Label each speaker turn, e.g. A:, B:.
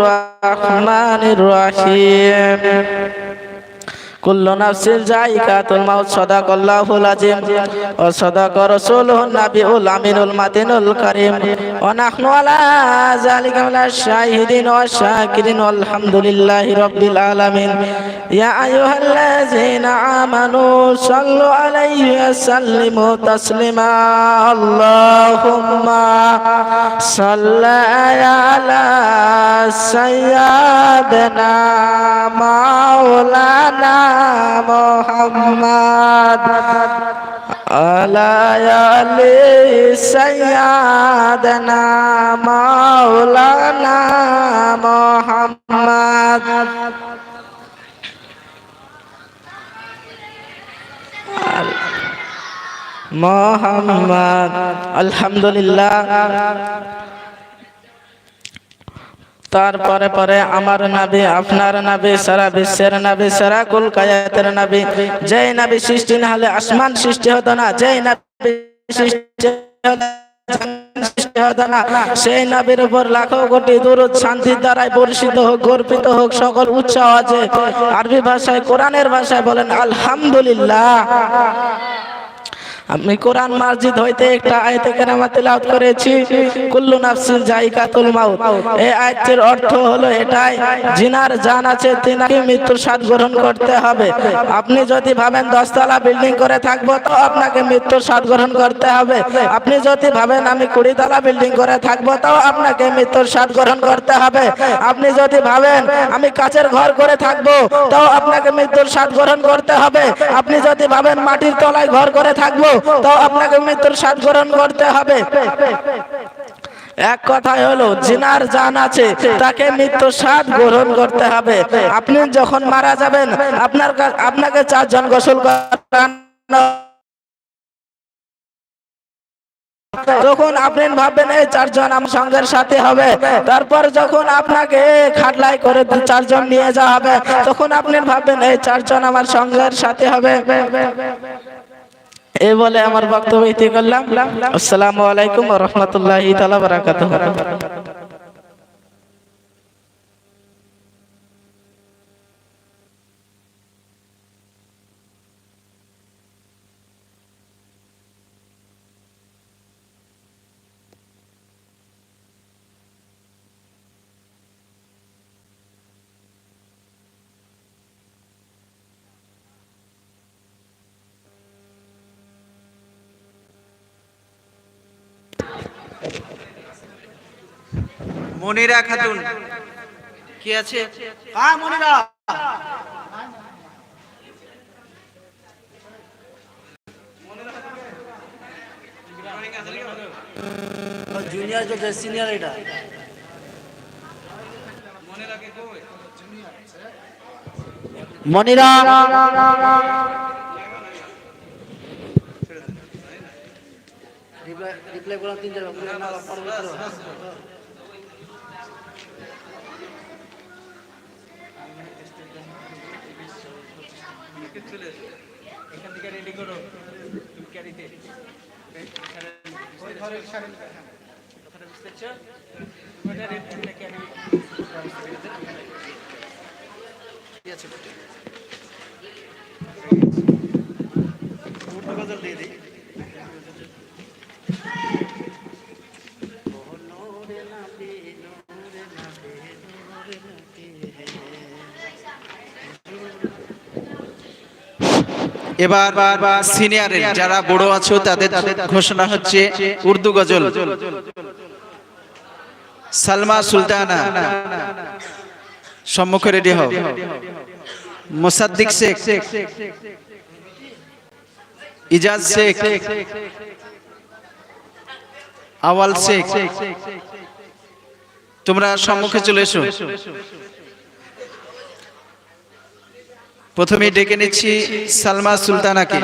A: রহমানির রহিম। কুল্লু নাফসিন জাইকাতুল মাউত সাদাকাল্লাহুল আযীম ওয়া সাদাকা রাসূলুহুন নাবিউল আমিনুল মাতিনুল কারীম। ওয়া নাহনু আলা যালিকা মিনাশ শাহিদিন ওয়া শাকিরিন আলহামদুলিল্লাহি রাব্বিল আলামিন। ইয়া আইয়ুহাল্লাযীনা আমানু সাল্লু আলাইহি সাল্লিমু তাসলিমা। আল্লাহুম্মা আলা সাইয়্যিদিনা মাওলানা মোহাম্মদ আলায়ালি সৈয়দনা মাওলানা মোহাম্মদ মোহাম্মদ, আলহামদুলিল্লাহ। তারপরে পরে আমার নাবি, আপনার নাবি, সারা বিশ্বের নাবি, সারা কুল কায়াতের নাবি। যেই নাবি সৃষ্টি না হলে আসমান সৃষ্টি হতো না, যেই নাবি সেই নাবির উপর লাখো কোটি দূরত শান্তির দ্বারাই বর্ষিত হোক, গর্বিত হোক, সকল উৎসাহ আছে। আরবি ভাষায়, কোরআনের ভাষায় বলেন, আলহামদুলিল্লাহ। আমি কোরআন মাসজিদ হইতে একটা আয়াতে কেরামা তেলাওয়াত করেছি, কুল্লু নাফসিন জায়গাতুল মাউত। এই আয়াতের অর্থ হলো এটাই, জিনার জান আছে তিনাকে মৃত্যুর স্বাদ গ্রহণ করতে হবে। আপনি যদি ভাবেন দশতলা বিল্ডিং করে থাকব, তো আপনাকে মৃত্যুর স্বাদ গ্রহণ করতে হবে। আপনি যদি ভাবেন আমি কুড়ি তলা বিল্ডিং করে থাকব, তাও আপনাকে মৃত্যুর স্বাদ গ্রহণ করতে হবে। আপনি যদি ভাবেন আমি কাচের ঘর করে থাকব, তাও আপনাকে মৃত্যুর স্বাদ গ্রহণ করতে হবে। আপনি যদি ভাবেন মাটির তলায় ঘর করে থাকব তাও আপনাকে মৃত্যুর স্বাদ গ্রহণ করতে হবে। এক কথাই হলো, জিনার জান আছে, তাকে মৃত্যু স্বাদ গ্রহণ করতে হবে। আপনি যখন মারা যাবেন, আপনার আপনাকে চারজন গোসল করান তখন আপনি ভাববেন, এই চারজন আমার সঙ্গের সাথে হবে। তারপর যখন আপনাকে খাটলাই করে চারজন নিয়ে যাওয়া হবে, তখন আপনি ভাববেন, এই চারজন আমার সঙ্গের সাথে হবে। এই বলে আমার বক্তব্য ইতি করলাম। আসসালামু আলাইকুম রহমতুল্লাহ তালা বারাকাতুহ।
B: মনিরা খাতুন। কি আছে?
C: হ্যাঁ মনিরা। জুনিয়র চলছে সিনিয়র এটা। মনিরা। রিপ্লাই রিপ্লাই করলাম তিন চার পরবর্তী
B: এখান থেকে রেডি করো। তুমি ক্যারিতে শাড়ি কথাটা বুঝতে পারছ? ওটা রেডি ক্যারি গজল দিয়ে দিই। এবার সিনিয়রের যারা বড় আছো, তাদের ঘোষণা হচ্ছে উর্দু গজল। সালমা সুলতানা, সম্মুখে রেডি হও। মোসাদ্দিক শেখ, ইজাজ শেখ, আওয়াল শেখ। তোমরা সম্মুখে চলে এসো। প্রথমে ডেকে নিচ্ছি সালমা সুলতানাকে।